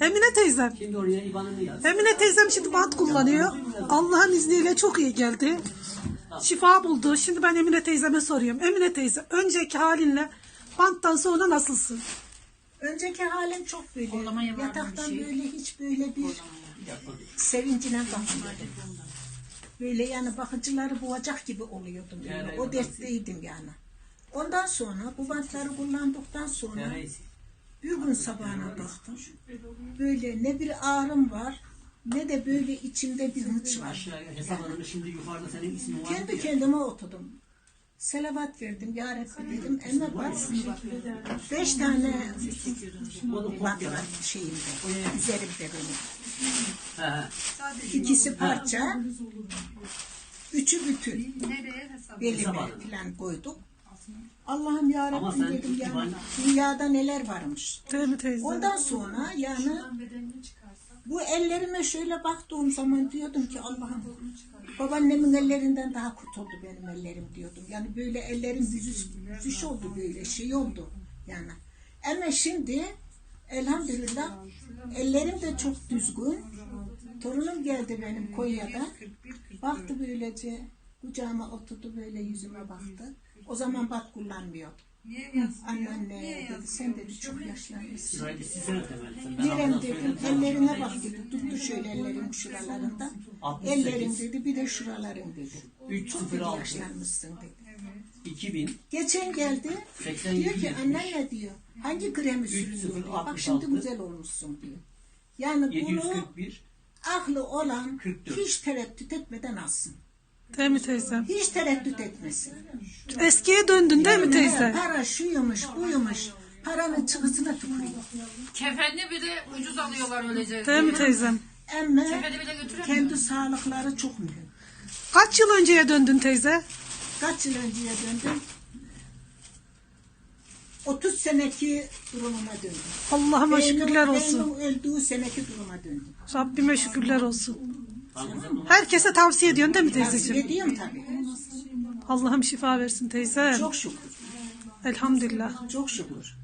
Emine teyzem. Şimdi oraya IBAN'ını yaz. Emine teyzem şimdi bant kullanıyor. Allah'ın izniyle çok iyi geldi. Şifa buldu. Şimdi ben Emine teyzeme soruyorum. Emine teyze önceki halinle banttan sonra nasılsın? Önceki halim çok böyle. Yataktan bir şey? böyle hiç böyle bir sevincine kalkmadım. Böyle yani bakıcıları boğacak gibi oluyordum. Yani. O dertteydim yani. Ondan sonra bu bantları kullandıktan sonra bir gün sabahına baktım. Böyle ne bir ağrım var ne de böyle içimde bir hıç var. hesaplarını şimdi yukarıda senin ismin var. Kendi kendime oturdum. Selavat verdim, ya Rabbi dedim. Ama bak, beş tane var şeyimde, üzerimde benim. İkisi parça, üçü bütün. Nereye hesap? Belime falan koyduk. Allah'ım ya Ama sen dedim ya. İvan- Dünyada neler varmış. Değil mi teyze? Ondan sonra yani bu ellerime şöyle baktığım zaman diyordum ki Allah'ım babaannemin ellerinden daha kurtuldu benim ellerim diyordum. Yani böyle ellerim büzüş, büzüş oldu böyle şey oldu yani. Ama şimdi elhamdülillah ellerim de çok düzgün. Torunum geldi benim Konya'da. Baktı böylece kucağıma oturdu böyle yüzüme baktı. O zaman bat kullanmıyordu. Anneanne dedi sen dedi çok yaşlanmışsın. Ben Nerem altına dedim, ellerine bak dedi. Tuttu şöyle ellerim şuralarında. 68. Ellerim dedi, bir de şuralarım dedi. Çok dedi yaşlanmışsın dedi. 2000 Geçen geldi, 80 diyor ki 770. anneanne diyor, hangi kremi sürüyor diyor. Bak şimdi 66. güzel olmuşsun diyor. Yani bunu 741 aklı olan 44. hiç tereddüt etmeden alsın. Değil mi teyzem? Hiç tereddüt etmesin. Eskiye döndün değil mi Para, teyze? para şuymuş, buymuş. Paranın çıkısına tükürüyor. Kefenli bir de ucuz alıyorlar öylece. Değil mi teyzem? Ama Kefeni bile götüremiyor. kendi sağlıkları çok mühim. Kaç yıl önceye döndün teyze? Kaç yıl önceye döndüm? 30 seneki durumuma döndüm. Allah'ıma şükürler Beynim- olsun. beynim öldüğü seneki duruma döndüm. Rabbime şükürler olsun. Herkese tavsiye ediyorsun değil mi Tavsiye teyzeciğim? ediyorum tabii. Allah'ım şifa versin teyze. Çok şükür. Elhamdülillah. Çok şükür.